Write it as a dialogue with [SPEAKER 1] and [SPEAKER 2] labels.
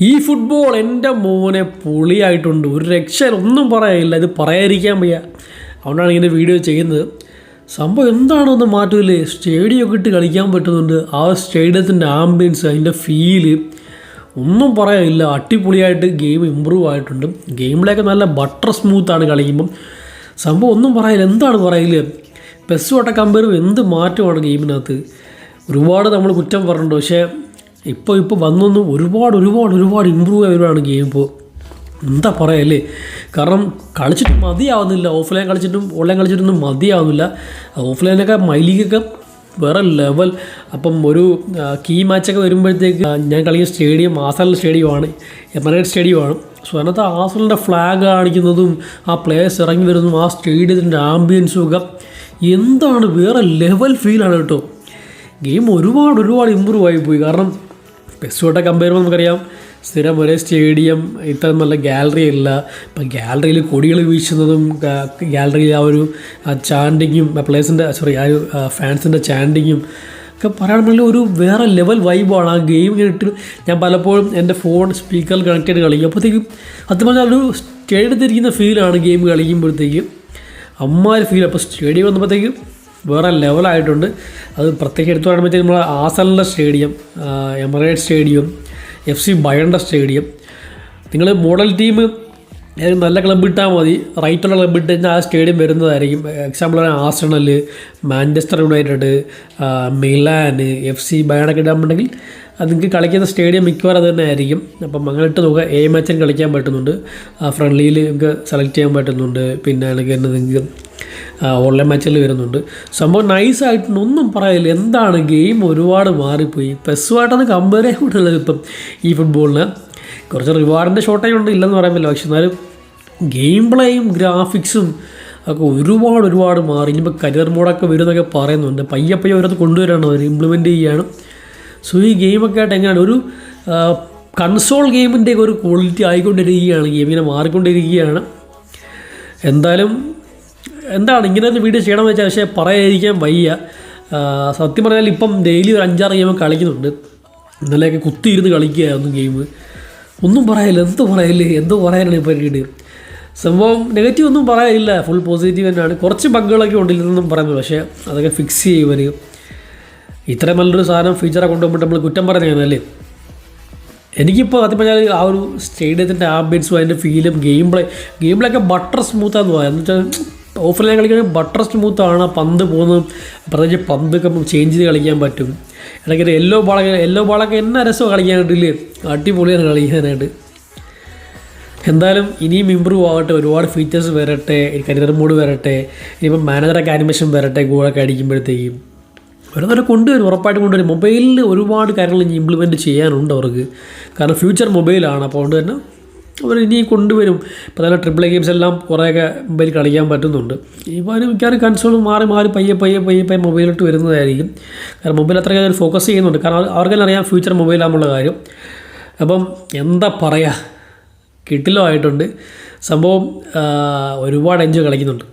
[SPEAKER 1] ഈ ഫുട്ബോൾ എന്റെ മോനെ പൊളിയായിട്ടുണ്ട്. ഒരു രക്ഷ ഒന്നും പറയാനില്ല. ഇത് പറയാതിരിക്കാൻ വയ്യ. അതുകൊണ്ടാണ് ഇങ്ങനെ വീഡിയോ ചെയ്യുന്നത്. സംഭവം എന്താണെന്ന് മാറ്റമില്ലേ സ്റ്റേഡിയം ഒക്കെ ഇട്ട് കളിക്കാൻ പറ്റുന്നുണ്ട്. ആ സ്റ്റേഡിയത്തിന്റെ ആംബിയൻസ് അതിന്റെ ഫീൽ ഒന്നും പറയാനില്ല. അടിപൊളിയായിട്ട് ഗെയിം ഇമ്പ്രൂവ് ആയിട്ടുണ്ട്. ഗെയിമിലേക്ക് നല്ല ബട്ടർ സ്മൂത്താണ് കളിക്കുമ്പം. സംഭവം ഒന്നും പറയില്ല എന്താണ് പറയില്ല വട്ട കമ്പയർ എന്ത് മാറ്റമാണ് ഗെയിമിനകത്ത് ഒരുപാട് നമ്മൾ കുറ്റം പറഞ്ഞിട്ടുണ്ട്. പക്ഷേ ഇപ്പോൾ ഇപ്പോൾ വന്നൊന്ന് ഒരുപാട് ഒരുപാട് ഒരുപാട് ഇമ്പ്രൂവ് ആയവരാണ് ഗെയിം ഇപ്പോൾ എന്താ പറയല്ലേ കാരണം കളിച്ചിട്ട് മതിയാവുന്നില്ല. Offline കളിച്ചിട്ടും online കളിച്ചിട്ടൊന്നും മതിയാവുന്നില്ല. ഓഫ്ലൈനൊക്കെ മൈലിക്കൊക്കെ വേറെ ലെവൽ അപ്പം ഒരു കീ മാച്ചൊക്കെ വരുമ്പോഴത്തേക്ക് ഞാൻ കളിക്കുന്ന സ്റ്റേഡിയം ആസൽ സ്റ്റേഡിയമാണ് എമറേറ്റ് സ്റ്റേഡിയമാണ് സോ അതിനകത്ത് ആസലിന്റെ ഫ്ലാഗ് കാണിക്കുന്നതും ആ പ്ലേയേഴ്സ് ഇറങ്ങി വരുന്നതും ആ സ്റ്റേഡിയത്തിന്റെ ആംബിയൻസും ഒക്കെ എന്താണ് വേറെ ലെവൽ ഫീലാണ് കേട്ടോ. ഗെയിം ഒരുപാട് ഒരുപാട് ഇമ്പ്രൂവ് ആയിപ്പോയി പോയി. കാരണം പെസ്സോട്ടെ കമ്പയർ ചെയ്യുമ്പോൾ നമുക്കറിയാം സ്ഥിരം ഒരേ സ്റ്റേഡിയം ഇത്ര നല്ല ഗാലറി ഇല്ല. ഇപ്പം ഗാലറിയിൽ കൊടികൾ വീശുന്നതും ഗാലറിയിൽ ആ ഒരു ചാൻഡിങ്ങും പ്ലേസിന്റെ സോറി ആ ഒരു ഫാൻസിന്റെ ചാൻഡിങ്ങും ഒക്കെ പറയുകയാണെങ്കിൽ ഒരു വേറെ ലെവൽ വൈബാണ് ആ ഗെയിം ഇങ്ങനെ ഇട്ട് ഞാൻ പലപ്പോഴും എന്റെ ഫോൺ സ്പീക്കർ കണക്ട് ചെയ്ത് കളിക്കും. അപ്പോഴത്തേക്കും അത് പറഞ്ഞാൽ ഒരു സ്റ്റേഡിയത്തിരിക്കുന്ന ഫീലാണ് ഗെയിം കളിക്കുമ്പോഴത്തേക്കും. അമ്മാര് ഫീൽ അപ്പോൾ സ്റ്റേഡിയം വന്നപ്പോഴത്തേക്കും വേറെ ലെവലായിട്ടുണ്ട്. അത് പ്രത്യേകം എടുത്തു പറയുമ്പോഴത്തേക്കും നമ്മൾ ആസലിന്റെ stadium Emirate stadium F C ബയണ്ട സ്റ്റേഡിയം. നിങ്ങൾ മോഡൽ ടീം ഏതെങ്കിലും നല്ല ക്ലബ്ബ് ഇട്ടാൽ മതി. റൈറ്റുള്ള ക്ലബ്ബ് ഇട്ട് കഴിഞ്ഞാൽ ആ സ്റ്റേഡിയം വരുന്നതായിരിക്കും. Example Arsenal Manchester United Milan FC C ബയണൊക്കെ ഇടാമുണ്ടെങ്കിൽ അത് നിങ്ങൾക്ക് കളിക്കുന്ന സ്റ്റേഡിയം മിക്കവാറും അത് തന്നെ ആയിരിക്കും അപ്പം അങ്ങനെ ഇട്ട് നോക്കുക. എ മാച്ചിന് കളിക്കാൻ പറ്റുന്നുണ്ട്. ഫ്രണ്ട്ലിയിൽ നിങ്ങൾക്ക് സെലക്ട് ചെയ്യാൻ പറ്റുന്നുണ്ട്. പിന്നെ അല്ലെങ്കിൽ നിങ്ങൾക്ക് ഓൺലൈൻ മാച്ചിൽ വരുന്നുണ്ട്. സംഭവം നൈസായിട്ടുണ്ട് ഒന്നും പറയില്ല. എന്താണ് ഗെയിം ഒരുപാട് മാറിപ്പോയി. പെസ്സുമായിട്ടൊന്ന് കമ്പയർ ചെയ്യാൻ കൂട്ടുള്ളത് ഇപ്പം ഈ ഫുട്ബോളിന് കുറച്ച് റിവാർഡിന്റെ ഷോർട്ടേജ് ഉണ്ട് ഇല്ലെന്ന് പറയാൻ പറ്റില്ല. പക്ഷെ എന്നാലും ഗെയിം പ്ലേയും ഗ്രാഫിക്സും ഒക്കെ ഒരുപാട് ഒരുപാട് മാറി. ഇനിയിപ്പോൾ കരിയർ മോഡൊക്കെ വരുമെന്നൊക്കെ പറയുന്നുണ്ട്. പയ്യെ പയ്യെ ഓരോന്ന് കൊണ്ടുവരാണ്. അവർ ഇംപ്ലിമെന്റ് ചെയ്യുകയാണ് സോ ഈ ഗെയിമൊക്കെ ആയിട്ട് എങ്ങനെയാണ്? ഒരു കൺസോൾ ഗെയിമിന്റെ ഒരു ക്വാളിറ്റി ആയിക്കൊണ്ടിരിക്കുകയാണ്. ഗെയിം ഇങ്ങനെ മാറിക്കൊണ്ടിരിക്കുകയാണ്. എന്തായാലും എന്താണ് ഇങ്ങനെ ഒരു വീഡിയോ ചെയ്യണമെന്ന് വെച്ചാൽ പക്ഷേ പറയാതിരിക്കാൻ വയ്യ. സത്യം പറഞ്ഞാൽ ഇപ്പം ഡെയിലി ഒരു അഞ്ചാറ് ഗെയിം കളിക്കുന്നുണ്ട്. ഇന്നലെയൊക്കെ കുത്തിയിരുന്ന് കളിക്കുകയായിരുന്നു ഗെയിം ഒന്നും പറയാനില്ല എന്ത് പറയല്ലേ എന്ത് പറയാനാണ് ഇപ്പോൾ എനിക്ക് സംഭവം നെഗറ്റീവ് ഒന്നും പറയാനില്ല. ഫുൾ പോസിറ്റീവ് തന്നെയാണ്. കുറച്ച് ബഗ്ഗുകളൊക്കെ ഉണ്ടില്ലെന്നും പറയുന്നത് പക്ഷേ അതൊക്കെ ഫിക്സ് ചെയ്യുവർ ഇത്രയും നല്ലൊരു സാധനം ഫീച്ചറെ കൊണ്ടുപോകുമ്പോൾ നമ്മൾ കുറ്റം പറയുന്നതല്ലേ എനിക്കിപ്പോൾ സത്യം പറഞ്ഞാൽ ആ ഒരു സ്റ്റേഡിയത്തിന്റെ ആംബിയൻസും അതിന്റെ ഫീലും ഗെയിം പ്ലേ ഗെയിം പ്ലേ ഒക്കെ ബട്ടർ സ്മൂത്താന്ന് പറയാം. എന്ന് വെച്ചാൽ ഓഫ്ലൈൻ കളിക്കുന്ന ബട്ടർ സ്മൂത്താണ് പന്ത് പോകുന്നത്. പ്രത്യേകിച്ച് പന്തൊക്കെ ചേഞ്ച് ചെയ്ത് കളിക്കാൻ പറ്റും. ഇടയ്ക്ക് യെല്ലോ ബോളൊക്കെ യെല്ലോ ബോളൊക്കെ എന്നാ രസമാണ് കളിക്കാനായിട്ടില്ലേ അടിപൊളിയാണ് കളിക്കാനായിട്ട്. എന്തായാലും ഇനിയും ഇമ്പ്രൂവ് ആവട്ടെ ഒരുപാട് ഫീച്ചേഴ്സ് വരട്ടെ കരിയർ മോഡ് വരട്ടെ ഇനിയിപ്പം മാനേജറൊക്കെ ആനിമേഷൻ വരട്ടെ ഗോളൊക്കെ അടിക്കുമ്പോഴത്തേക്കും. ഓരോന്നൊരു കൊണ്ടുവരും ഉറപ്പായിട്ടും കൊണ്ടുവരും. മൊബൈലിൽ ഒരുപാട് കാര്യങ്ങൾ ഇനി ഇംപ്ലിമെന്റ് ചെയ്യാനുണ്ട് അവർക്ക്. കാരണം ഫ്യൂച്ചർ മൊബൈലാണ് അപ്പോൾ അതുകൊണ്ട് തന്നെ അവർ ഇനി കൊണ്ടുവരും. ഇപ്പോൾ നല്ല ട്രിപ്പിൾ ഗെയിംസ് എല്ലാം കുറേയൊക്കെ മൊബൈൽ കളിക്കാൻ പറ്റുന്നുണ്ട്. ഇപ്പോൾ അതിന് മിക്കവാറും കൺസോൾ മാറി മാറി പയ്യെ പയ്യെ പയ്യെ പയ്യെ മൊബൈലിട്ട് വരുന്നതായിരിക്കും. കാരണം മൊബൈൽ അത്രയും ഫോക്കസ് ചെയ്യുന്നുണ്ട്. കാരണം അവർ- അവർക്കെല്ലാം അറിയാം ഫ്യൂച്ചർ മൊബൈലാണെന്നുള്ള കാര്യം. അപ്പം എന്താ പറയുക കിട്ടിലോ ആയിട്ടുണ്ട്. സംഭവം ഒരുപാട് എൻജോയ് കളിക്കുന്നുണ്ട്.